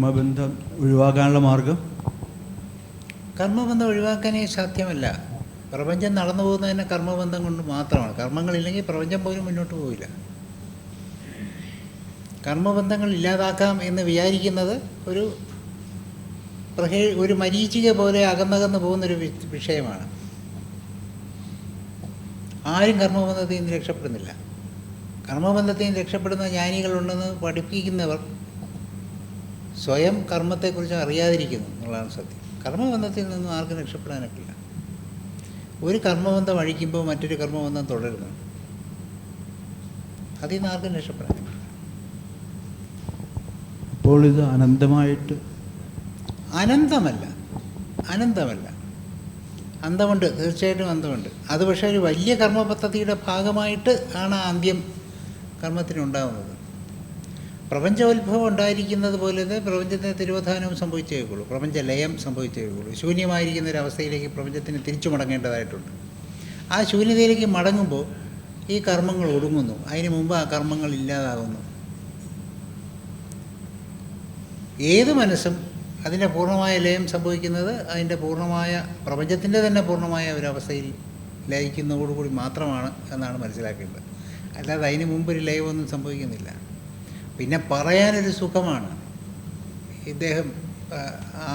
കർമ്മബന്ധം ഒഴിവാക്കാനുള്ള മാർഗം? കർമ്മബന്ധം ഒഴിവാക്കാനേ സാധ്യമല്ല. പ്രപഞ്ചം നടന്നു പോകുന്നത് തന്നെ കർമ്മബന്ധം കൊണ്ട് മാത്രമാണ്. കർമ്മങ്ങളില്ലെങ്കിൽ പ്രപഞ്ചം പോലും മുന്നോട്ട് പോവില്ല. കർമ്മബന്ധങ്ങൾ ഇല്ലാതാക്കാം എന്ന് വിചാരിക്കുന്നത് ഒരു പ്രഹേ ഒരു മരീചിക പോലെ അകന്നകന്ന് പോകുന്നൊരു വിഷയമാണ്. ആരും കർമ്മബന്ധത്തിൽ നിന്ന് രക്ഷപ്പെടുന്നില്ല. കർമ്മബന്ധത്തിൽ നിന്ന് രക്ഷപ്പെടുന്ന ജ്ഞാനികളുണ്ടെന്ന് പഠിപ്പിക്കുന്നവർ സ്വയം കർമ്മത്തെക്കുറിച്ച് അറിയാതിരിക്കുന്നു എന്നുള്ളതാണ് സത്യം. കർമ്മബന്ധത്തിൽ നിന്നും ആർക്കും രക്ഷപ്പെടാനൊക്കില്ല. ഒരു കർമ്മബന്ധം അഴിക്കുമ്പോൾ മറ്റൊരു കർമ്മബന്ധം തുടരുന്നു. അതിൽ നിന്ന് ആർക്കും രക്ഷപ്പെടാനൊക്കില്ല അപ്പോൾ ഇത് അനന്തമായിട്ട്? അനന്തമല്ല. അനന്തമല്ല. അന്തമുണ്ട്. തീർച്ചയായിട്ടും അന്തമുണ്ട്. അത് പക്ഷേ ഒരു വലിയ കർമ്മ പദ്ധതിയുടെ ഭാഗമായിട്ട് ആണ് ആ അന്ത്യം കർമ്മത്തിനുണ്ടാകുന്നത് പ്രപഞ്ചോത്ഭവം ഉണ്ടായിരിക്കുന്നത് പോലെ പ്രപഞ്ചത്തിന് തിരുവധാനവും സംഭവിച്ചേക്കുള്ളൂ പ്രപഞ്ച ലയം സംഭവിച്ചേക്കുള്ളൂ ശൂന്യമായിരിക്കുന്ന ഒരു അവസ്ഥയിലേക്ക് പ്രപഞ്ചത്തിന് തിരിച്ചു മടങ്ങേണ്ടതായിട്ടുണ്ട്. ആ ശൂന്യതയിലേക്ക് മടങ്ങുമ്പോൾ ഈ കർമ്മങ്ങൾ ഒടുങ്ങുന്നു അതിന് മുമ്പ് ആ കർമ്മങ്ങൾ ഇല്ലാതാകുന്നു. ഏത് മനസ്സും അതിന്റെ പൂർണമായ ലയം സംഭവിക്കുന്നത് അതിന്റെ പൂർണമായ പ്രപഞ്ചത്തിന്റെ തന്നെ പൂർണമായ ഒരവസ്ഥയിൽ ലയിക്കുന്നതോടുകൂടി മാത്രമാണ് എന്നാണ് മനസ്സിലാക്കേണ്ടത്. അല്ലാതെ അതിന് മുമ്പ് ഒരു ലയമൊന്നും സംഭവിക്കുന്നില്ല. പിന്നെ പറയാനൊരു സുഖമാണ്. ഇദ്ദേഹം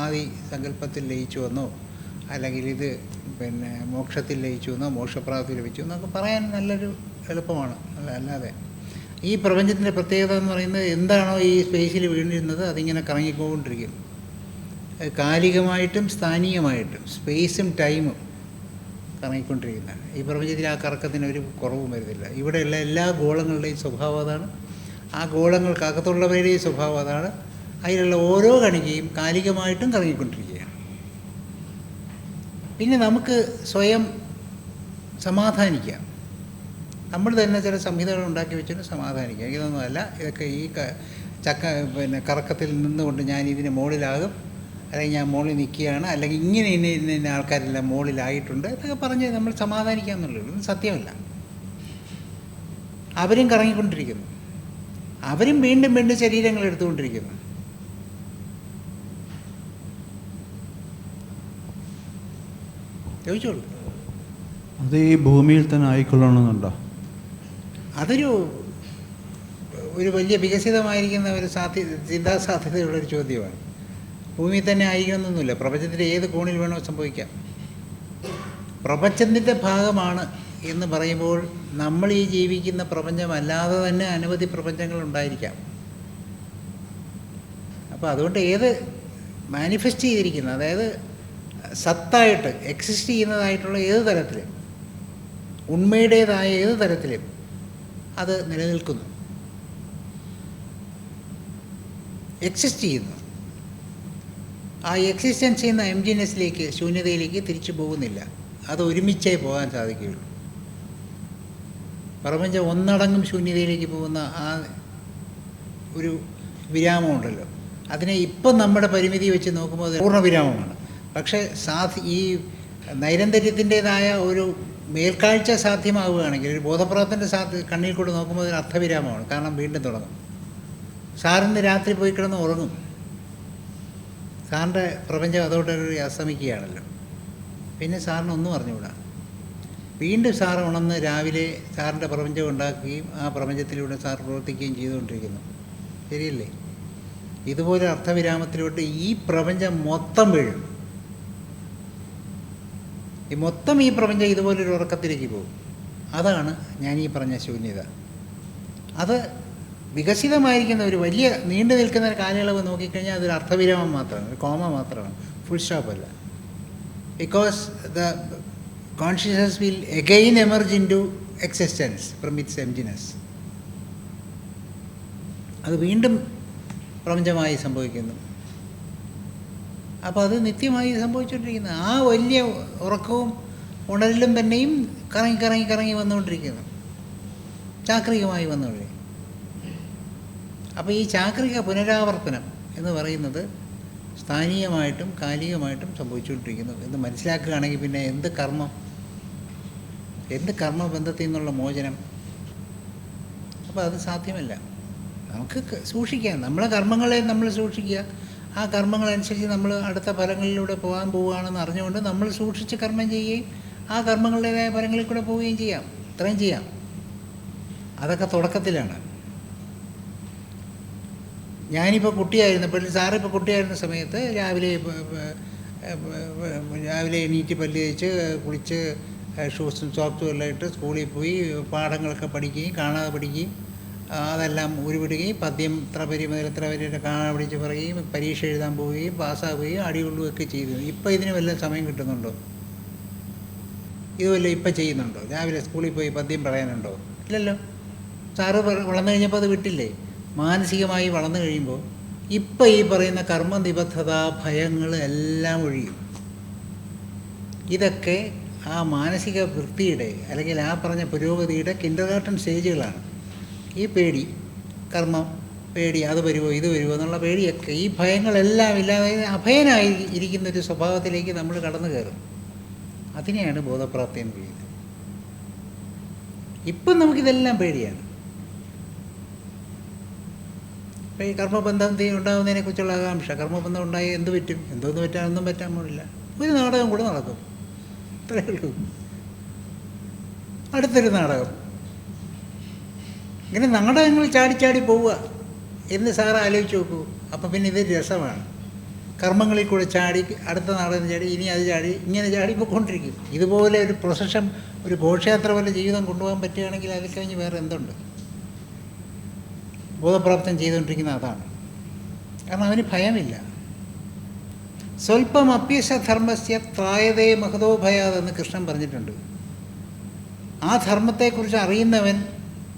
ആദി സങ്കല്പത്തിൽ ലയിച്ചു വന്നോ. അല്ലെങ്കിൽ ഇത് പിന്നെ മോക്ഷത്തിൽ ലയിച്ചു വന്നോ മോക്ഷപ്രാപ്തി ലഭിച്ചു എന്നൊക്കെ പറയാൻ നല്ലൊരു എളുപ്പമാണ്. അല്ല അല്ലാതെ ഈ പ്രപഞ്ചത്തിന്റെ പ്രത്യേകത എന്ന് പറയുന്നത് എന്താണോ ഈ സ്പേസിൽ വീണിരുന്നത് അതിങ്ങനെ കറങ്ങിക്കൊണ്ടിരിക്കും. കാലികമായിട്ടും സ്ഥാനീയമായിട്ടും സ്പേസും ടൈമും കറങ്ങിക്കൊണ്ടിരിക്കുന്നതാണ് ഈ പ്രപഞ്ചത്തിൽ ആ കറക്കത്തിന് ഒരു കുറവും വരുന്നില്ല. ഇവിടെയുള്ള എല്ലാ ഗോളങ്ങളുടെയും സ്വഭാവം അതാണ്. ആ ഗോളങ്ങൾക്കകത്തുള്ളവരുടെയും സ്വഭാവം അതാണ്. അതിലുള്ള ഓരോ കണികയും കാലികമായിട്ടും കറങ്ങിക്കൊണ്ടിരിക്കുകയാണ്. പിന്നെ നമുക്ക് സ്വയം സമാധാനിക്കാം. നമ്മൾ തന്നെ ചില സംഹിതകൾ ഉണ്ടാക്കി വെച്ചിട്ട് സമാധാനിക്കാം. ഇതൊന്നുമല്ല ഇതൊക്കെ ഈ ചക്ക പിന്നെ കറക്കത്തിൽ നിന്നുകൊണ്ട് ഞാൻ ഇതിന് മുകളിലാകും. അല്ലെങ്കിൽ ഞാൻ മുകളിൽ നിൽക്കുകയാണ്. അല്ലെങ്കിൽ ഇങ്ങനെ ഇന്ന ഇന്ന ഇന്ന ആൾക്കാരെല്ലാം മുകളിലായിട്ടുണ്ട്. ഇതൊക്കെ പറഞ്ഞ് നമ്മൾ സമാധാനിക്കാമെന്നുള്ളൂ സത്യമല്ല. അവരും കറങ്ങിക്കൊണ്ടിരിക്കുന്നു. അവരും വീണ്ടും വീണ്ടും ശരീരങ്ങൾ എടുത്തുകൊണ്ടിരിക്കുന്നു. ചോദിച്ചോളൂ. അത് ഈ ഭൂമിയിൽ തന്നെ ആയിക്കൊള്ളണമെന്നുണ്ടോ? അതൊരു ഒരു വലിയ വികസിതമായിരിക്കുന്ന ഒരു സാധ്യ ചിന്താ സാധ്യതയുള്ളൊരു ചോദ്യമാണ്. ഭൂമിയിൽ തന്നെ ആയിരിക്കണമെന്നൊന്നുമില്ല പ്രപഞ്ചത്തിന്റെ ഏത് കോണിൽ വേണോ സംഭവിക്കാം. പ്രപഞ്ചത്തിന്റെ ഭാഗമാണ് എന്ന് പറയുമ്പോൾ നമ്മൾ ഈ ജീവിക്കുന്ന പ്രപഞ്ചമല്ലാതെ തന്നെ അനവധി പ്രപഞ്ചങ്ങൾ ഉണ്ടായിരിക്കാം. അപ്പോൾ അതുകൊണ്ട് ഏത് മാനിഫെസ്റ്റ് ചെയ്തിരിക്കുന്ന അതായത് സത്തായിട്ട് എക്സിസ്റ്റ് ചെയ്യുന്നതായിട്ടുള്ള ഏത് തരത്തിലും ഉണ്മയുടേതായ ഏത് തരത്തിലും അത് നിലനിൽക്കുന്നു. എക്സിസ്റ്റ് ചെയ്യുന്നു. ആ എക്സിസ്റ്റൻസ് ചെയ്യുന്ന എംജിനെസ്സിലേക്ക് ശൂന്യതയിലേക്ക് തിരിച്ചു പോകുന്നില്ല. അത് ഒരുമിച്ചേ പോകാൻ സാധിക്കുകയുള്ളൂ. പ്രപഞ്ചം ഒന്നടങ്കം ശൂന്യതയിലേക്ക് പോകുന്ന ആ ഒരു വിരാമമുണ്ടല്ലോ. അതിനെ ഇപ്പം നമ്മുടെ പരിമിതി വെച്ച് നോക്കുമ്പോൾ അത് പൂർണ വിരാമമാണ്. പക്ഷേ സാധി ഈ നൈരന്തര്യത്തിന്റെതായ ഒരു മേൽക്കാഴ്ച സാധ്യമാവുകയാണെങ്കിൽ ഒരു ബോധപ്രവത്തിന്റെ സാധ്യ കണ്ണിൽ കൂടെ നോക്കുമ്പോൾ അതിന് അർത്ഥവിരാമമാണ്. കാരണം വീണ്ടും തുടങ്ങും. സാറിന് രാത്രി പോയി കിടന്ന് ഉറങ്ങും. സാറിന്റെ പ്രപഞ്ചം അതോടൊരു അസ്തമിക്കുകയാണല്ലോ. പിന്നെ സാറിന് ഒന്നും അറിഞ്ഞുകൂടാ. വീണ്ടും സാർ ഉണർന്ന് രാവിലെ സാറിന്റെ പ്രപഞ്ചം ഉണ്ടാക്കുകയും ആ പ്രപഞ്ചത്തിലൂടെ സാർ പ്രവർത്തിക്കുകയും ചെയ്തുകൊണ്ടിരിക്കുന്നു. ശരിയല്ലേ? ഇതുപോലെ അർത്ഥവിരാമത്തിലോട്ട് ഈ പ്രപഞ്ചം മൊത്തം വീഴും. ഈ മൊത്തം ഈ പ്രപഞ്ചം ഇതുപോലൊരു ഉറക്കത്തിലേക്ക് പോകും. അതാണ് ഞാൻ ഈ പറഞ്ഞ ശൂന്യത. അത് വികസിതമായിരിക്കുന്ന ഒരു വലിയ നീണ്ടു നിൽക്കുന്ന ഒരു കാലയളവ് നോക്കിക്കഴിഞ്ഞാൽ അതൊരു അർത്ഥവിരാമം മാത്രമാണ് ഒരു കോമ മാത്രമാണ്. ഫുൾ സ്റ്റോപ്പ് അല്ല. Because they will again emerge into existence from its എംജിനസ് അത് വീണ്ടും പ്രപഞ്ചമായി സംഭവിക്കുന്നു. അപ്പോൾ അത് നിത്യമായി സംഭവിച്ചുകൊണ്ടിരിക്കുന്നു. ആ വലിയ ഉറക്കവും ഉണരലും തന്നെയും കറങ്ങി കറങ്ങി കറങ്ങി വന്നുകൊണ്ടിരിക്കുന്നു. ചാക്രികമായി വന്നുകൊണ്ടിരിക്കുന്നു. അപ്പോൾ ഈ ചാക്രിക പുനരാവർത്തനം എന്ന് പറയുന്നത് സ്ഥാനീയമായിട്ടും കാലികമായിട്ടും സംഭവിച്ചുകൊണ്ടിരിക്കുന്നു. എന്ന് മനസ്സിലാക്കുകയാണെങ്കിൽ പിന്നെ എന്ത് കർമ്മം? എന്ത് കർമ്മബന്ധത്തിൽ നിന്നുള്ള മോചനം? അപ്പോൾ അത് സാധ്യമല്ല. നമുക്ക് സൂക്ഷിക്കാം. നമ്മളെ കർമ്മങ്ങളെ നമ്മൾ സൂക്ഷിക്കുക. ആ കർമ്മങ്ങളനുസരിച്ച് നമ്മൾ അടുത്ത ഫലങ്ങളിലൂടെ പോകാൻ പോവുകയാണെന്ന് അറിഞ്ഞുകൊണ്ട് നമ്മൾ സൂക്ഷിച്ച് കർമ്മം ചെയ്യുകയും ആ കർമ്മങ്ങളുടേതായ ഫലങ്ങളിൽ കൂടെ പോവുകയും ചെയ്യാം. ഇത്രയും ചെയ്യാം. അതൊക്കെ തുടക്കത്തിലാണ്. ഞാനിപ്പോൾ കുട്ടിയായിരുന്നപ്പോൾ സാറിപ്പോൾ കുട്ടിയായിരുന്ന സമയത്ത് രാവിലെ രാവിലെ എണീറ്റ് പല്ല് തേച്ച് കുളിച്ച് ഷൂസും സോക്സും എല്ലാം ഇട്ട് സ്കൂളിൽ പോയി പാഠങ്ങളൊക്കെ പഠിക്കുകയും കാണാതെ പഠിക്കുകയും അതെല്ലാം ഉരുവിടുകയും പദ്യം ഇത്ര വരി മുതൽ ഇത്ര വരെ കാണാതെ പഠിച്ച് പറയുകയും പരീക്ഷ എഴുതാൻ പോവുകയും പാസ്സാവുകയും അടികൊള്ളുകയൊക്കെ ചെയ്തു. ഇപ്പോൾ ഇതിന് വല്ല സമയം കിട്ടുന്നുണ്ടോ? ഇതുവല്ല ഇപ്പം ചെയ്യുന്നുണ്ടോ? രാവിലെ സ്കൂളിൽ പോയി പദ്യം പറയാനുണ്ടോ? ഇല്ലല്ലോ. സാറ് വളർന്നു കഴിഞ്ഞപ്പോൾ അത് വിട്ടില്ലേ? മാനസികമായി വളർന്നു കഴിയുമ്പോൾ ഇപ്പം ഈ പറയുന്ന കർമ്മനിബദ്ധത ഭയങ്ങൾ എല്ലാം ഒഴിയും. ഇതൊക്കെ ആ മാനസിക വൃത്തിയുടെ അല്ലെങ്കിൽ ആ പറഞ്ഞ പുരോഗതിയുടെ കിൻഡർഗാർട്ടൻ സ്റ്റേജുകളാണ് ഈ പേടി കർമ്മം പേടി അത് വരുമോ ഇത് വരുമോ എന്നുള്ള പേടിയൊക്കെ ഈ ഭയങ്ങളെല്ലാം ഇല്ലാതെ അഭയനായി ഇരിക്കുന്ന ഒരു സ്വഭാവത്തിലേക്ക് നമ്മൾ കടന്നു കയറും. അതിനെയാണ് ബോധപ്രാപ്തി എന്ന് പറയുന്നത് ഇപ്പം നമുക്കിതെല്ലാം പേടിയാണ്. ഇപ്പം ഈ കർമ്മബന്ധം തീ ഉണ്ടാകുന്നതിനെ കുറിച്ചുള്ള ആകാംക്ഷ കർമ്മബന്ധം ഉണ്ടായി എന്ത് പറ്റും? എന്തോന്ന് പറ്റാനൊന്നും പറ്റാൻ പോലില്ല ഒരു നാടകം കൂടെ നടക്കും. അത്രേ ഉള്ളൂ. അടുത്തൊരു നാടകം. ഇങ്ങനെ നാടകങ്ങൾ ചാടി ചാടി പോവുക എന്ന് സാറ് ആലോചിച്ച് നോക്കൂ. അപ്പം പിന്നെ ഇത് രസമാണ്. കർമ്മങ്ങളിൽ കൂടെ ചാടി അടുത്ത നാടകം ചാടി ഇനി അത് ചാടി ഇങ്ങനെ ചാടി പോയിക്കൊണ്ടിരിക്കും. ഇതുപോലെ ഒരു പ്രൊസഷൻ ഒരു ഘോഷയാത്ര പോലെ ജീവിതം കൊണ്ടുപോകാൻ പറ്റുകയാണെങ്കിൽ അതിൽ കഴിഞ്ഞ് വേറെ എന്തുണ്ട്? ബോധപ്രാപ്തം ചെയ്തുകൊണ്ടിരിക്കുന്ന അതാണ്. കാരണം അവന് ഭയമില്ല. സ്വല്പം അപ്യശധർമ്മസ്യ ത്രായതേ മഹതോ ഭയാതെന്ന് കൃഷ്ണൻ പറഞ്ഞിട്ടുണ്ട്. ആ ധർമ്മത്തെക്കുറിച്ച് അറിയുന്നവൻ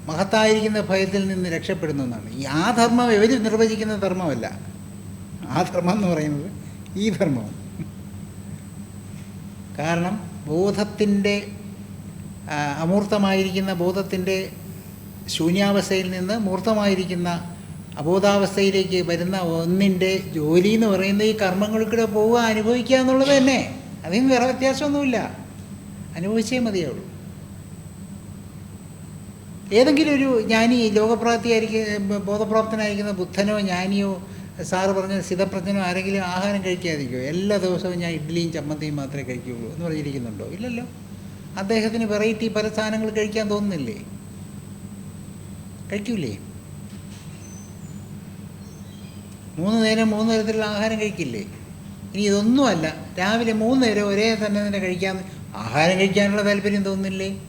മഹത്തായിരിക്കുന്ന ഭയത്തിൽ നിന്ന് രക്ഷപ്പെടുന്നു എന്നാണ്. ഈ ആ ധർമ്മം ഇവർ നിർവചിക്കുന്ന ധർമ്മമല്ല. ആ ധർമ്മം എന്ന് പറയുന്നത് ഈ ധർമ്മം. കാരണം ബോധത്തിന്റെ അമൂർത്തമായിരിക്കുന്ന ബോധത്തിന്റെ ശൂന്യാവസ്ഥയിൽ നിന്ന് മൂർത്തമായിരിക്കുന്ന അബോധാവസ്ഥയിലേക്ക് വരുന്ന ഒന്നിന്റെ ജോലി എന്ന് പറയുന്നത് ഈ കർമ്മങ്ങൾക്കിടെ കൂടെ പോവുക അനുഭവിക്കുക എന്നുള്ളത് തന്നെ. അതിന് വേറെ വ്യത്യാസമൊന്നുമില്ല. അനുഭവിച്ചേ മതിയാവുള്ളൂ. ഏതെങ്കിലും ഒരു ജ്ഞാനി ലോകപ്രാപ്തിയായിരിക്കും ബോധപ്രാപ്തനായിരിക്കുന്ന ബുദ്ധനോ ജ്ഞാനിയോ സാറ് പറഞ്ഞ സ്ഥിതപ്രജ്ഞനോ ആരെങ്കിലും ആഹാരം കഴിക്കാതിരിക്കുമോ എല്ലാ ദിവസവും ഞാൻ ഇഡ്ഡലിയും ചമ്മന്തിയും മാത്രമേ കഴിക്കുകയുള്ളൂ എന്ന് പറഞ്ഞിരിക്കുന്നുണ്ടോ? ഇല്ലല്ലോ. അദ്ദേഹത്തിന് വെറൈറ്റി പല സാധനങ്ങൾ കഴിക്കാൻ തോന്നുന്നില്ലേ? കഴിക്കൂലേ? മൂന്ന് നേരം മൂന്ന് തരത്തിലുള്ള ആഹാരം കഴിക്കില്ലേ? ഇനി ഇതൊന്നുമല്ല. രാവിലെ മൂന്ന് നേരം ഒരേ തന്നെ തന്നെ കഴിക്കാൻ ആഹാരം കഴിക്കാനുള്ള താല്പര്യം തോന്നുന്നില്ലേ?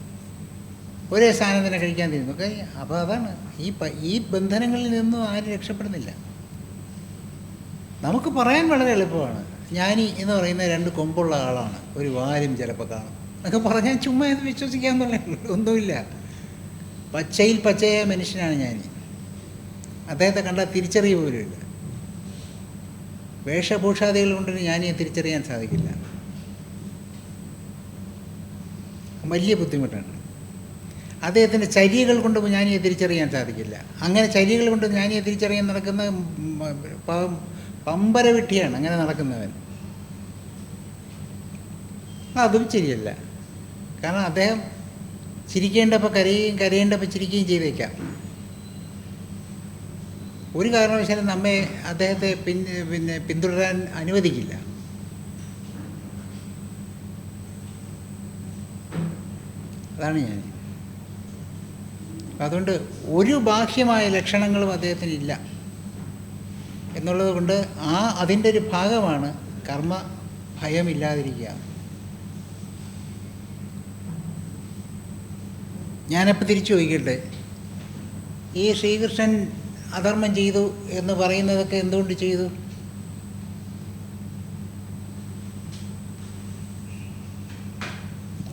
ഒരേ സാധനം തന്നെ കഴിക്കാൻ തീരുന്നു ഓക്കെ? അപ്പോൾ അതാണ്. ഈ ഈ ബന്ധനങ്ങളിൽ നിന്നും ആരും രക്ഷപ്പെടുന്നില്ല. നമുക്ക് പറയാൻ വളരെ എളുപ്പമാണ്. ഞാനി എന്ന് പറയുന്ന രണ്ട് കൊമ്പുള്ള ആളാണ്. ഒരു വാരും ചിലപ്പോൾ കാണും. എന്നൊക്കെ പറഞ്ഞാൽ ചുമ്മാ എന്ന് വിശ്വസിക്കാൻ ഉള്ളൂ ഒന്നുമില്ല. പച്ചയിൽ പച്ചയായ മനുഷ്യനാണ് ഞാൻ അദ്ദേഹത്തെ കണ്ടാൽ തിരിച്ചറിയ പോലുമില്ല. വേഷഭൂഷാദികൾ കൊണ്ട് ജ്ഞാനിയെ തിരിച്ചറിയാൻ സാധിക്കില്ല. വലിയ ബുദ്ധിമുട്ടാണ്. അദ്ദേഹത്തിന്റെ ചര്യകൾ കൊണ്ട് ജ്ഞാനിയെ തിരിച്ചറിയാൻ സാധിക്കില്ല. അങ്ങനെ ചര്യകൾ കൊണ്ട് ജ്ഞാനിയെ തിരിച്ചറിയാൻ നടക്കുന്ന പമ്പര വിട്ടിയാണ് അങ്ങനെ നടക്കുന്നവൻ. അതും ശരിയല്ല. കാരണം അദ്ദേഹം ചിരിക്കേണ്ടപ്പോൾ കരയുകയും കരയേണ്ടപ്പോൾ ചിരിക്കുകയും ചെയ്തേക്കാം. ഒരു കാരണവശാലും നമ്മെ അദ്ദേഹത്തെ പിൻ പിന്നെ പിന്തുടരാൻ അനുവദിക്കില്ല. അതാണ് ഞാൻ. അതുകൊണ്ട് ഒരു ബാഹ്യമായ ലക്ഷണങ്ങളും അദ്ദേഹത്തിന് ഇല്ല എന്നുള്ളത് കൊണ്ട് ആ അതിന്റെ ഒരു ഭാഗമാണ് കർമ്മ ഭയമില്ലാതിരിക്കുക. ഞാനപ്പോൾ തിരിച്ചു ചോദിക്കട്ടെ? ഈ ശ്രീകൃഷ്ണൻ അധർമ്മം ചെയ്തു എന്ന് പറയുന്നതൊക്കെ എന്തുകൊണ്ട് ചെയ്തു?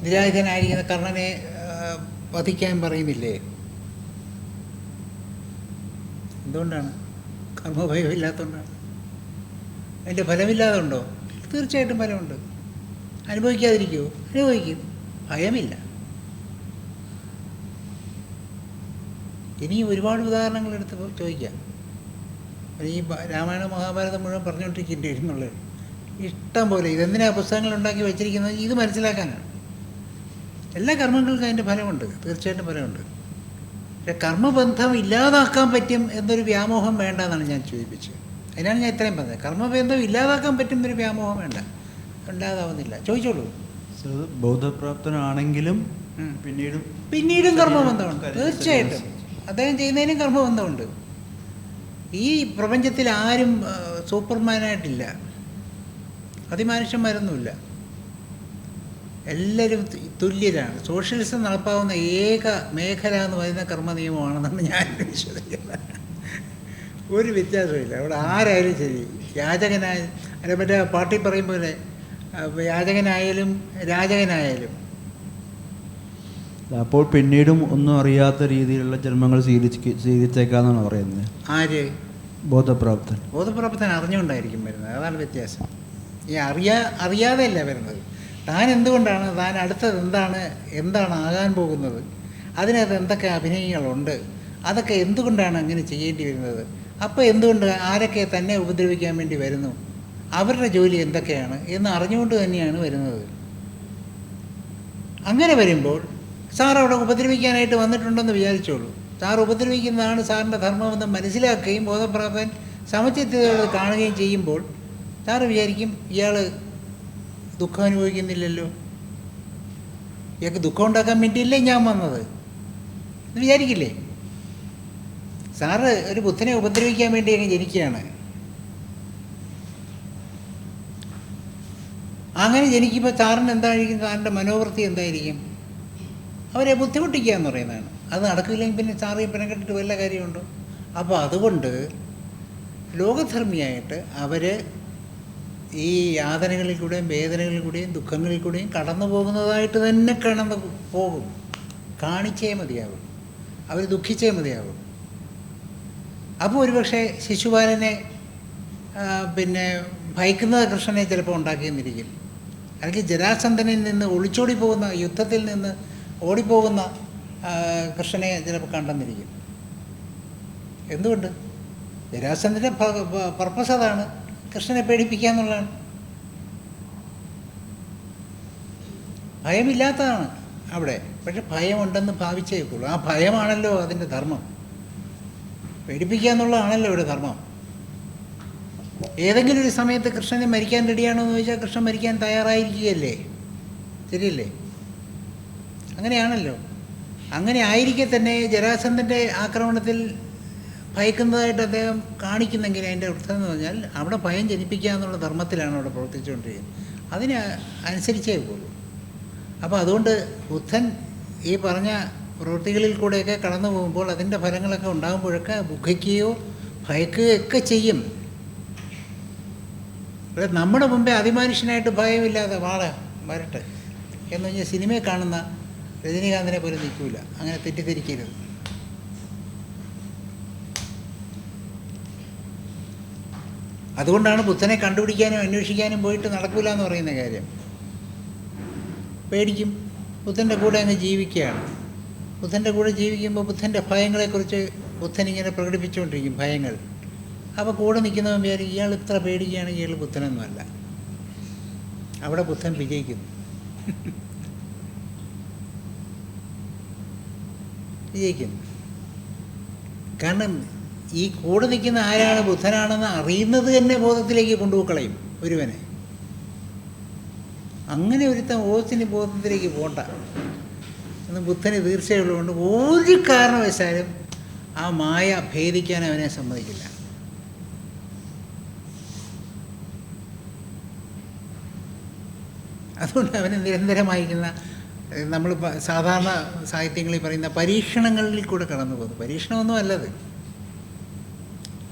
നിരായുധനായിരിക്കുന്ന കർണനെ വധിക്കാൻ പറയുന്നില്ലേ? എന്തുകൊണ്ടാണ്? കർമ്മഭയം ഇല്ലാത്തതുകൊണ്ടാണ് അതിന്റെ ഫലമില്ലാതെ ഉണ്ടോ തീർച്ചയായിട്ടും ഫലമുണ്ട്. അനുഭവിക്കാതിരിക്കുമോ അനുഭവിക്കും. ഭയമില്ല. ഇനി ഒരുപാട് ഉദാഹരണങ്ങൾ എടുത്ത് ചോദിക്കാം. ഈ രാമായണ മഹാഭാരതം മുഴുവൻ പറഞ്ഞുകൊണ്ടിരിക്കേണ്ടി വരും എന്നുള്ളത്. ഇഷ്ടം പോലെ ഇതെന്തിനാ പുസ്തകങ്ങൾ ഉണ്ടാക്കി വെച്ചിരിക്കുന്നത്? ഇത് മനസ്സിലാക്കാനാണ്. എല്ലാ കർമ്മങ്ങൾക്കും അതിന്റെ ഫലമുണ്ട്. തീർച്ചയായിട്ടും ഫലമുണ്ട്. പക്ഷെ കർമ്മബന്ധം ഇല്ലാതാക്കാൻ പറ്റും എന്നൊരു വ്യാമോഹം വേണ്ട എന്നാണ് ഞാൻ ചോദിപ്പിച്ചത്. അതിനാണ് ഞാൻ ഇത്രയും പറഞ്ഞത്. കർമ്മബന്ധം ഇല്ലാതാക്കാൻ പറ്റും എന്നൊരു വ്യാമോഹം വേണ്ട. ഉണ്ടാകാവുന്നില്ല ചോദിച്ചോളൂ. ബോധപ്രാപ്തനാണെങ്കിലും. പിന്നീടും പിന്നീടും കർമ്മബന്ധമുണ്ട് തീർച്ചയായിട്ടും. അദ്ദേഹം ചെയ്യുന്നതിനും കർമ്മബന്ധമുണ്ട്. ഈ പ്രപഞ്ചത്തിൽ ആരും സൂപ്പർമാനായിട്ടില്ല. അതിമാനുഷ്യന്മാരൊന്നുമില്ല എല്ലാവരും തുല്യരാണ്. സോഷ്യലിസം നടപ്പാവുന്ന ഏക മേഖല എന്ന് പറയുന്ന കർമ്മ നിയമമാണെന്നാണ് ഞാൻ വിശ്വസിക്കുന്നത്. ഒരു വ്യത്യാസമില്ല അവിടെ ആരായാലും ശരി. യാചകനായ അല്ല മറ്റേ പാർട്ടി പറയും പോലെ യാചകനായാലും രാജകനായാലും അപ്പോൾ പിന്നീടും ഒന്നും അറിയാത്ത രീതിയിലുള്ള ജന്മങ്ങൾ സ്വീകരിച്ച് സ്വീകരിച്ചേക്കാന്നാണ് പറയുന്നത്. ആര്? ബോധപ്രാപ്തൻ. ബോധപ്രാപ്തൻ അറിഞ്ഞുകൊണ്ടായിരിക്കും വരുന്നത്. അതാണ് വ്യത്യാസം. ഈ അറിയാ അറിയാതെയല്ല വരുന്നത്. താൻ എന്തുകൊണ്ടാണ് താൻ അടുത്തത് എന്താണ് എന്താണ് ആകാൻ പോകുന്നത്? അതിനകത്ത് എന്തൊക്കെ അഭിനയങ്ങളുണ്ട്? അതൊക്കെ എന്തുകൊണ്ടാണ് അങ്ങനെ ചെയ്യേണ്ടി വരുന്നത്? അപ്പോൾ എന്തുകൊണ്ട് ആരൊക്കെ തന്നെ ഉപദ്രവിക്കാൻ വേണ്ടി വരുന്നു? അവരുടെ ജോലി എന്തൊക്കെയാണ് എന്ന് അറിഞ്ഞുകൊണ്ട് തന്നെയാണ് വരുന്നത്. അങ്ങനെ വരുമ്പോൾ സാർ അവിടെ ഉപദ്രവിക്കാനായിട്ട് വന്നിട്ടുണ്ടെന്ന് വിചാരിച്ചോളൂ. സാർ ഉപദ്രവിക്കുന്നതാണ് സാറിന്റെ ധർമ്മമെന്ന് മനസ്സിലാക്കുകയും ബോധപ്രാപ്തൻ സമചിത്തതയോട് കാണുകയും ചെയ്യുമ്പോൾ സാറ് വിചാരിക്കും ഇയാൾ ദുഃഖം അനുഭവിക്കുന്നില്ലല്ലോ. ഇയാൾക്ക് ദുഃഖം ഉണ്ടാക്കാൻ വേണ്ടിയില്ലേ ഞാൻ വന്നത്. എന്ന് വിചാരിക്കില്ലേ? സാറ് ഒരു ബുദ്ധനെ ഉപദ്രവിക്കാൻ വേണ്ടി അങ്ങ് ജനിക്കുകയാണ്. അങ്ങനെ ജനിക്കുമ്പോൾ സാറിന് എന്തായിരിക്കും? സാറിന്റെ മനോവൃത്തി എന്തായിരിക്കും? അവരെ ബുദ്ധിമുട്ടിക്കുക എന്ന് പറയുന്നതാണ്. അത് നടക്കില്ലെങ്കിൽ പിന്നെ ചാറിയ പിന്നെ കെട്ടിട്ട് വല്ല കാര്യമുണ്ടോ? അപ്പോൾ അതുകൊണ്ട് ലോകധർമ്മിയായിട്ട് അവർ ഈ യാതനകളിൽ കൂടെയും വേദനകളിൽ കൂടെയും ദുഃഖങ്ങളിൽ കൂടെയും കടന്നു പോകുന്നതായിട്ട് തന്നെ കടന്നു പോകും. കാണിച്ചേ മതിയാവും. അവർ ദുഃഖിച്ചേ മതിയാവും. അപ്പോൾ ഒരുപക്ഷെ ശിശുപാലനെ പിന്നെ ഭയക്കുന്നത് കൃഷ്ണനെ ചിലപ്പോൾ ഉണ്ടാക്കിയെന്നിരിക്കും. അല്ലെങ്കിൽ ജരാസന്ധനിൽ നിന്ന് ഒളിച്ചോടി പോകുന്ന യുദ്ധത്തിൽ നിന്ന് ഓടിപ്പോകുന്ന കൃഷ്ണനെ ചിലപ്പോൾ കണ്ടെന്നിരിക്കും. എന്തുകൊണ്ട്? ജരാസന്ധന്റെ പർപ്പസ് അതാണ് കൃഷ്ണനെ പേടിപ്പിക്കുക എന്നുള്ളതാണ്. ഭയമില്ലാത്തതാണ് അവിടെ. പക്ഷെ ഭയമുണ്ടെന്ന് ഭാവിച്ചേക്കുള്ളൂ ആ ഭയമാണല്ലോ അതിന്റെ ധർമ്മം. പേടിപ്പിക്കുക എന്നുള്ളതാണല്ലോ ഇവിടെ ധർമ്മം. ഏതെങ്കിലും ഒരു സമയത്ത് കൃഷ്ണനെ മരിക്കാൻ റെഡിയാണോ എന്ന് ചോദിച്ചാൽ കൃഷ്ണൻ മരിക്കാൻ തയ്യാറായിരിക്കുകയല്ലേ? ശരിയല്ലേ? അങ്ങനെയാണല്ലോ. അങ്ങനെ ആയിരിക്കെ തന്നെ ജരാസന്ധന്റെ ആക്രമണത്തിൽ ഭയക്കുന്നതായിട്ട് അദ്ദേഹം കാണിക്കുന്നെങ്കിൽ അതിന്റെ അർത്ഥം എന്ന് പറഞ്ഞാൽ അവിടെ ഭയം ജനിപ്പിക്കുക എന്നുള്ള ധർമ്മത്തിലാണ് അവിടെ പ്രവർത്തിച്ചുകൊണ്ടിരിക്കുന്നത്. അതിന് അനുസരിച്ചേ പോകൂ അപ്പോൾ അതുകൊണ്ട് ബുദ്ധൻ ഈ പറഞ്ഞ പ്രവൃത്തികളിൽ കൂടെയൊക്കെ കടന്നു പോകുമ്പോൾ അതിന്റെ ഫലങ്ങളൊക്കെ ഉണ്ടാകുമ്പോഴൊക്കെ ദുഃഖിക്കുകയോ ഭയക്കുകയോ ഒക്കെ ചെയ്യും. നമ്മുടെ മുമ്പേ അതിമാനുഷ്യനായിട്ട് ഭയമില്ലാതെ വാള വരട്ടെ എന്ന് പറഞ്ഞാൽ സിനിമയിൽ കാണുന്ന രജനീകാന്തിനെ പോലും നിൽക്കില്ല അങ്ങനെ തെറ്റിദ്ധരിക്കരുത്. അതുകൊണ്ടാണ് ബുദ്ധനെ കണ്ടുപിടിക്കാനും അന്വേഷിക്കാനും പോയിട്ട് നടക്കില്ല എന്ന് പറയുന്ന കാര്യം. പേടിക്കും. ബുദ്ധന്റെ കൂടെ അങ്ങ് ജീവിക്കുകയാണ്. ബുദ്ധന്റെ കൂടെ ജീവിക്കുമ്പോൾ ബുദ്ധന്റെ ഭയങ്ങളെക്കുറിച്ച് ബുദ്ധൻ ഇങ്ങനെ പ്രകടിപ്പിച്ചുകൊണ്ടിരിക്കും ഭയങ്ങൾ. അപ്പോൾ കൂടെ നിൽക്കുന്നവൻ വിചാരിക്കും ഇയാൾ ഇത്ര പേടിക്കുകയാണെങ്കിൽ ഇയാൾ ബുദ്ധനൊന്നുമല്ല അവിടെ ബുദ്ധൻ വിജയിക്കുന്നു. വിജയിക്കുന്നു. കാരണം ഈ കൂടെ നിൽക്കുന്ന ആരാണ് ബുദ്ധനാണെന്ന് അറിയുന്നത് തന്നെ ബോധത്തിലേക്ക് കൊണ്ടുപോക്കളയും ഒരുവനെ. അങ്ങനെ ഒരുത്തൻ ഓത്തിന് ബോധത്തിലേക്ക് പോണ്ട. എന്ന് ബുദ്ധന് തീർച്ചയുള്ളതുകൊണ്ട് ഒരു കാരണവശാലും ആ മായ ഭേദിക്കാൻ അവനെ സമ്മതിക്കില്ല. അതുകൊണ്ട് അവന് നിരന്തരമായിരിക്കുന്ന നമ്മൾ സാധാരണ സാഹിത്യങ്ങളിൽ പറയുന്ന പരീക്ഷണങ്ങളിൽ കൂടെ കടന്നു പോകുന്നു. പരീക്ഷണമൊന്നും അല്ലത്.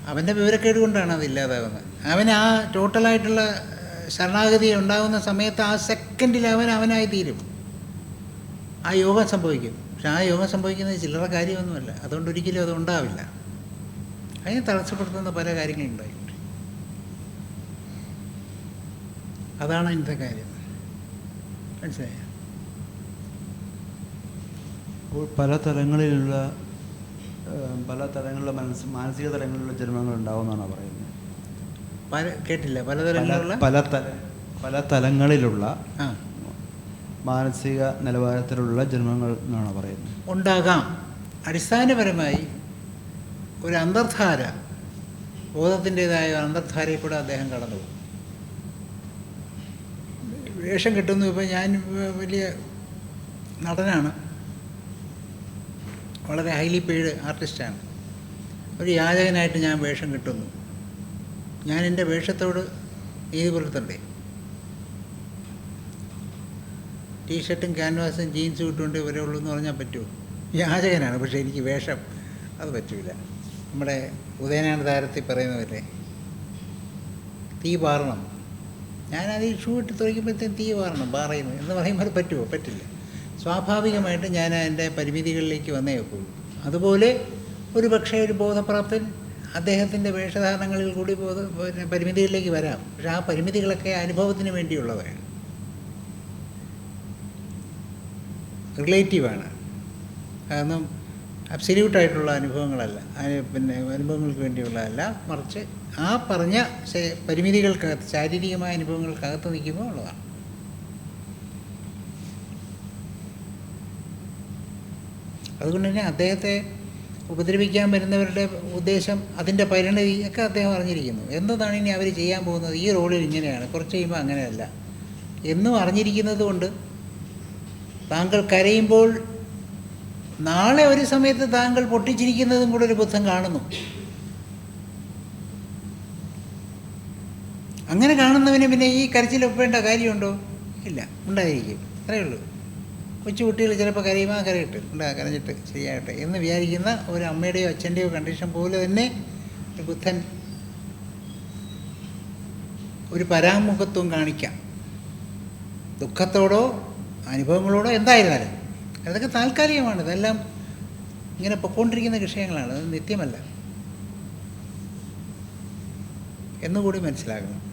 അവന്റെ വിവരക്കേട് കൊണ്ടാണ് അത് ഇല്ലാതാകുന്നത്. അവൻ ആ ടോട്ടലായിട്ടുള്ള ശരണാഗതി ഉണ്ടാകുന്ന സമയത്ത് ആ സെക്കൻഡിൽ അവൻ അവനായി തീരും. ആ യോഗം സംഭവിക്കും. പക്ഷെ ആ യോഗം സംഭവിക്കുന്നത് ചില്ലറ കാര്യമൊന്നുമല്ല. അതുകൊണ്ട് ഒരിക്കലും അത് ഉണ്ടാവില്ല. അതിനെ തടസ്സപ്പെടുത്തുന്ന പല കാര്യങ്ങളും ഉണ്ടായിട്ടുണ്ട്. അതാണ് അതിന്റെ കാര്യം. മനസ്സിലായോ? അപ്പോൾ പല തലങ്ങളിലുള്ള പല തലങ്ങളിലുള്ള മനസ്സ് മാനസിക തലങ്ങളിലുള്ള ജന്മങ്ങൾ ഉണ്ടാവുമെന്നാണ് പറയുന്നത്? പല കേട്ടില്ല. പല തലങ്ങളിലുള്ള? പല തല പല തലങ്ങളിലുള്ള മാനസിക നിലവാരത്തിലുള്ള ജന്മങ്ങൾ എന്നാണ് പറയുന്നത്? ഉണ്ടാകാം. അടിസ്ഥാനപരമായി ഒരു അന്തർധാര ബോധത്തിന്റെതായ അന്തർധാരയിൽ കൂടെ അദ്ദേഹം കടന്നു പോകും വേഷം കിട്ടുന്നു. ഇപ്പം ഞാൻ വലിയ നടനാണ്. വളരെ ഹൈലി പെയ്ഡ് ആർട്ടിസ്റ്റാണ് ഒരു യാചകനായിട്ട് ഞാൻ വേഷം കിട്ടുന്നു. ഞാൻ എന്റെ വേഷത്തോട് നീതി പുലർത്തണ്ടേ ടീഷർട്ടും ക്യാൻവാസും ജീൻസും ഇട്ടുകൊണ്ട് ഇവരെ ഉള്ളൂ എന്ന് പറഞ്ഞാൽ പറ്റുമോ? യാചകനാണ് പക്ഷേ എനിക്ക് വേഷം അത് പറ്റില്ല നമ്മുടെ ഉദയനാണ് താരത്തിൽ പറയുന്നവരെ തീ പാറണം. ഞാനത് ഈ ഷൂ ഇട്ട് തുറയ്ക്കുമ്പോഴത്തേക്കും തീ പാറണം പാറയുന്നു എന്ന് പറയുമ്പോൾ അത് പറ്റുമോ? പറ്റില്ല. സ്വാഭാവികമായിട്ട് ഞാൻ അതിന്റെ പരിമിതികളിലേക്ക് വന്നേ ഒക്കുള്ളൂ അതുപോലെ ഒരു പക്ഷേ ഒരു ബോധപ്രാപ്തൻ അദ്ദേഹത്തിന്റെ വേഷധാരണങ്ങളിൽ കൂടി ബോധ പിന്നെ പരിമിതികളിലേക്ക് വരാം. പക്ഷെ ആ പരിമിതികളൊക്കെ അനുഭവത്തിന് വേണ്ടിയുള്ളതാണ്. റിലേറ്റീവാണ്. കാരണം അബ്സല്യൂട്ടായിട്ടുള്ള അനുഭവങ്ങളല്ല. പിന്നെ അനുഭവങ്ങൾക്ക് വേണ്ടിയുള്ളതല്ല. മറിച്ച് ആ പറഞ്ഞ പരിമിതികൾക്കകത്ത് ശാരീരികമായ അനുഭവങ്ങൾക്കകത്ത് നിൽക്കുമ്പോൾ ഉള്ളതാണ്. അതുകൊണ്ട് തന്നെ അദ്ദേഹത്തെ ഉപദ്രവിക്കാൻ വരുന്നവരുടെ ഉദ്ദേശം അതിന്റെ പരിണതി ഒക്കെ അദ്ദേഹം അറിഞ്ഞിരിക്കുന്നു. എന്നതാണ് ഇനി അവർ ചെയ്യാൻ പോകുന്നത്? ഈ റോളിൽ ഇങ്ങനെയാണ്. കുറച്ച് കഴിയുമ്പോൾ അങ്ങനെയല്ല. എന്നും അറിഞ്ഞിരിക്കുന്നത് കൊണ്ട് താങ്കൾ കരയുമ്പോൾ നാളെ ഒരു സമയത്ത് താങ്കൾ പൊട്ടിച്ചിരിക്കുന്നതും കൂടെ ഒരു ബുദ്ധം കാണുന്നു. അങ്ങനെ കാണുന്നവന് പിന്നെ ഈ കരച്ചിൽ ഒപ്പേണ്ട കാര്യമുണ്ടോ? ഇല്ല. ഉണ്ടായിരിക്കും. അത്രയേ ഉള്ളൂ. കൊച്ചു കുട്ടികൾ ചിലപ്പോൾ കരയുമ്പോൾ ആ കരയിട്ട് ഉണ്ടാ കരഞ്ഞിട്ട് ശരിയായിട്ട് എന്ന് വിചാരിക്കുന്ന ഒരു അമ്മയുടെയോ അച്ഛന്റെയോ കണ്ടീഷൻ പോലെ തന്നെ ബുദ്ധൻ ഒരു പരാമുഖത്വം കാണിക്കാം. ദുഃഖത്തോടോ അനുഭവങ്ങളോടോ എന്തായിരുന്നാലും. അതൊക്കെ താൽക്കാലികമാണ്. ഇതെല്ലാം ഇങ്ങനെ പൊക്കോണ്ടിരിക്കുന്ന വിഷയങ്ങളാണ്. അത് നിത്യമല്ല. എന്നുകൂടി മനസ്സിലാക്കണം